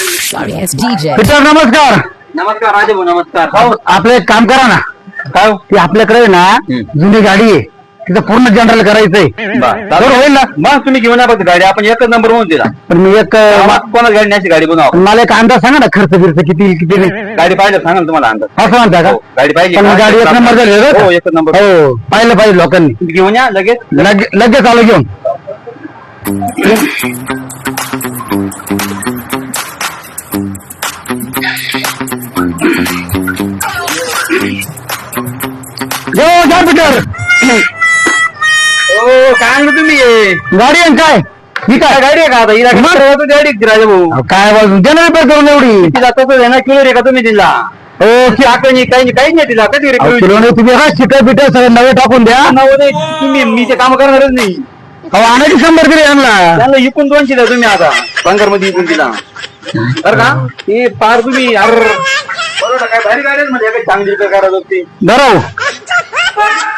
Sorry, it's DJ. पिटर नमस्कार. नमस्कार राजे भाऊ नमस्कार. हो आपलं एक काम करा ना. काय हो? ती आपल्याकडे आहे ना जुनी गाडी आहे. तिचं पूर्ण जनरल करायचंय. बरं, बरोबर होईल ना? मग तुम्ही घेऊन या फक्त गाडी. आपण एकच नंबर म्हणून दिला पण मी एक अं, कोणाच गाडी नाही अशी गाडी बनवा मला एक अंदाज सांगा ना खर्च बिर्च किती किती नाही. गाडी पाहिजे सांगा ना तुम्हाला अंदाज. असं म्हणता का? हो, गाडी पाहिजे. पण? गाडी एक नंबर झाली बरं का? हो एकच नंबर हो पाहिलं पाहिजे लोकांनी. तुम्ही घेऊन या लगेच. लगे- लगेच आलो घेऊन. जा हो काय आणलं तुम्ही? हे? गाडी आहे काय? ही काय? गाडी आहे का आता? हिला मग? ठरवतो गाडी राजे भाऊ? अहो, काय बोल जनरल रिपेअर करून एवढी. तिला तसं आहे ना क्लिअर आहे का तुम्ही दिला हो ती आकडे नाही काही नाही काहीच नाही तिला. कधी अहो, किलोने तुम्ही हा शिटर बिटर सगळे नवे टाकून द्या. नाही तुम्ही मी ते काम करणारच नाही. अहो आणायची शंभर तरी आणला त्यांना इकून दोनशे द्या तुम्ही आता. बंगारमध्ये इकून दिला बरं का? ते पार तुम्ही अर बरोबर काय भारी गाडी म्हणजे चांगली करायला होती. धराव. Ah!